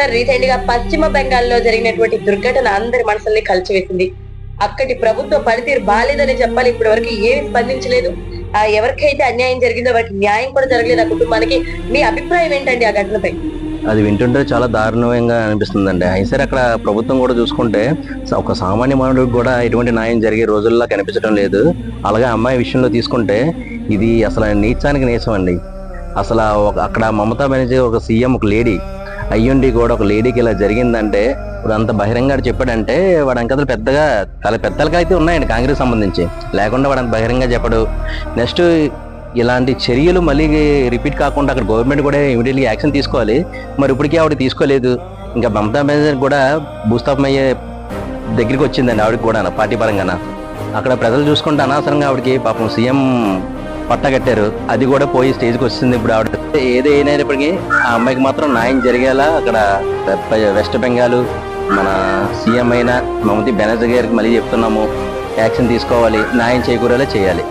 Sir రీసెంట్గా పశ్చిమ బెంగాల్లో జరిగినటువంటి దుర్ఘటన అందరి మనసుల్ని కలిచివేసింది. అక్కడి ప్రభుత్వ పనితీరు బాలేదని చెప్పాలి ఇప్పటి వరకు ఏమి స్పందించలేదు. ఆ ఎవరికైతే అన్యాయం జరిగిందో వాటికి న్యాయం కూడా జరగలేదు ఆ కుటుంబానికి. మీ అభిప్రాయం ఏంటండి ఆ ఘటనపై? అది వింటుంటే చాలా దారుణంగా అనిపిస్తుందండి. అయితే అక్కడ ప్రభుత్వం కూడా చూసుకుంటే ఒక సామాన్య మానవుడికి కూడా ఎటువంటి న్యాయం జరిగే రోజుల్లో కనిపించడం లేదు. అలాగే అమ్మాయి విషయంలో తీసుకుంటే ఇది అసలు నీచానికి నీచం అండి అసలు ఒక అక్కడ మమతా బెనర్జీ ఒక సీఎం ఒక లేడీ అయ్యుండి కూడా ఒక లేడీకి ఇలా జరిగిందంటే ఇప్పుడు అంత బహిరంగ చెప్పాడంటే వాడు అంకతలు పెద్దగా చాలా పెద్దలుగా అయితే ఉన్నాయండి కాంగ్రెస్ సంబంధించి. లేకుండా వాడు అంత బహిరంగ చెప్పడు. నెక్స్ట్ ఇలాంటి చర్యలు మళ్ళీ రిపీట్ కాకుండా అక్కడ గవర్నమెంట్ కూడా ఇమీడియట్లీ యాక్షన్ తీసుకోవాలి. మరి ఇప్పటికీ ఆవిడ తీసుకోలేదు. ఇంకా మమతా బెనర్జీ కూడా భూస్థాపం అయ్యే దగ్గరికి వచ్చిందండి ఆవిడకి కూడా పార్టీ పరంగా అక్కడ ప్రజలు చూసుకుంటే అనవసరంగా ఆవిడకి పాపం సీఎం పట్ట కట్టారు అది కూడా పోయి స్టేజ్కి వస్తుంది ఇప్పుడు ఆవిడ. ఏది అయినప్పటికీ ఆ అమ్మాయికి మాత్రం న్యాయం జరిగేలా అక్కడ వెస్ట్ బెంగాల్ మన సీఎం అయిన మమతి బెనర్జీ గారికి మళ్ళీ చెప్తున్నాము. యాక్షన్ తీసుకోవాలి న్యాయం చేకూరేలా చేయాలి.